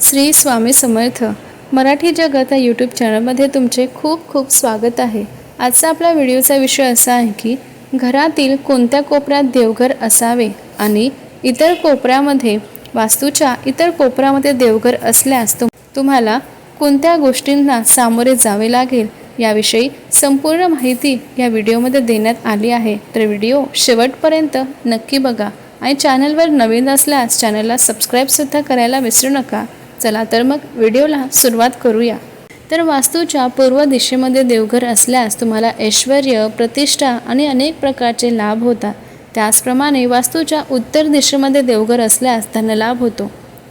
श्री स्वामी समर्थ. मराठी जगत या यूट्यूब चॅनलमध्ये तुमचे खूप खूप स्वागत आहे. आजचा आपला व्हिडिओचा विषय असा आहे की घरातील कोणत्या कोपऱ्यात देवघर असावे आणि इतर कोपऱ्यामध्ये वास्तूच्या इतर कोपऱ्यामध्ये देवघर असल्यास तुम तुम्हाला कोणत्या गोष्टींना सामोरे जावे लागेल याविषयी संपूर्ण माहिती या व्हिडिओमध्ये देण्यात आली आहे. तर व्हिडिओ शेवटपर्यंत नक्की बघा आणि चॅनलवर नवीन असल्यास चॅनलला सबस्क्राईबसुद्धा करायला विसरू नका. चला तर मग व्हिडिओला सुरुवात करूया. तर वास्तूच्या पूर्व दिशेमध्ये देवघर असल्यास तुम्हाला ऐश्वर प्रतिष्ठा आणि अनेक प्रकारचे लाभ होतात. त्याचप्रमाणे वास्तूच्या उत्तर दिशेमध्ये देवघर असल्यास धनलाभ होतो.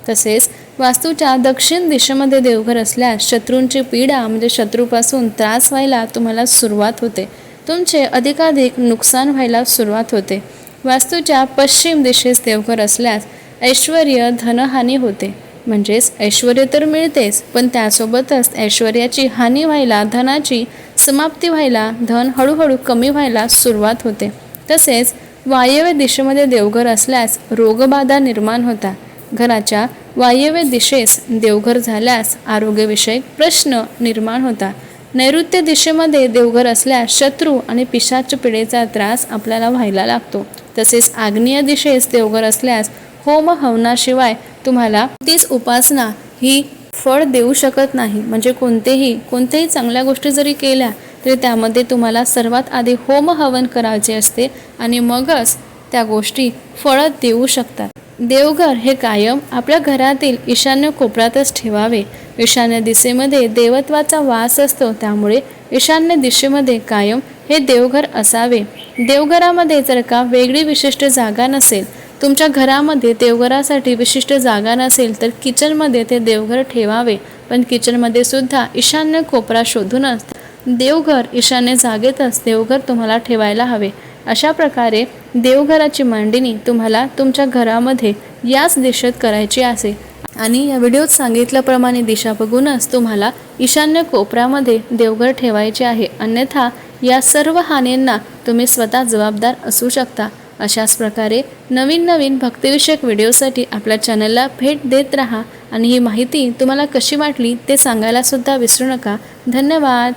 तसेच वास्तूच्या दक्षिण दिशेमध्ये देवघर असल्यास शत्रूंची पीडा म्हणजे शत्रूपासून त्रास व्हायला तुम्हाला सुरुवात होते. तुमचे अधिकाधिक नुकसान व्हायला सुरुवात होते. वास्तूच्या पश्चिम दिशेस देवघर असल्यास ऐश्वर धनहानी होते. म्हणजेच ऐश्वर तर मिळतेच पण त्यासोबतच ऐश्वर्याची हानी व्हायला धनाची समाप्ती व्हायला धन हळूहळू कमी व्हायला सुरुवात होते. तसेच वायव्य दिशेमध्ये देवघर असल्यास रोगबाधा निर्माण होता. घराच्या वायव्य दिशेस देवघर झाल्यास आरोग्यविषयक प्रश्न निर्माण होता. नैऋत्य दिशेमध्ये देवघर असल्यास शत्रू आणि पिशाच पिढेचा त्रास आपल्याला व्हायला लागतो. तसेच आग्नेय दिशेस देवघर असल्यास होम हवनाशिवाय तुम्हाला तीच उपासना ही फळ देऊ शकत नाही. म्हणजे कोणतेही कोणत्याही चांगल्या गोष्टी जरी केल्या तरी त्यामध्ये तुम्हाला सर्वात आधी होम हवन करायचे असते आणि मगच त्या गोष्टी फळं देऊ शकतात. देवघर हे कायम आपल्या घरातील ईशान्य कोपऱ्यातच ठेवावे. ईशान्य दिशेमध्ये देवत्वाचा वास असतो त्यामुळे ईशान्य दिशेमध्ये कायम हे देवघर असावे. देवघरामध्ये जर का वेगळी विशिष्ट जागा नसेल तुमच्या घरामध्ये देवघरासाठी विशिष्ट जागा नसेल तर किचनमध्ये ते देवघर ठेवावे. पण किचनमध्ये सुद्धा ईशान्य कोपरा शोधूनच देवघर ईशान्य जागेतच देवघर तुम्हाला ठेवायला हवे. अशा प्रकारे देवघराची मांडणी तुम्हाला तुमच्या घरामध्ये याच दिशेत करायची असे. आणि या व्हिडिओत सांगितल्याप्रमाणे दिशा बघूनच तुम्हाला ईशान्य कोपऱ्यामध्ये देवघर ठेवायचे आहे. अन्यथा या सर्व हानींना तुम्ही स्वतः जबाबदार असू शकता. अशाच प्रकारे नवीन नवीन भक्तिविषयक व्हिडिओसाठी आपल्या चॅनलला भेट देत राहा. आणि ही माहिती तुम्हाला कशी वाटली ते सांगायलासुद्धा विसरू नका. धन्यवाद.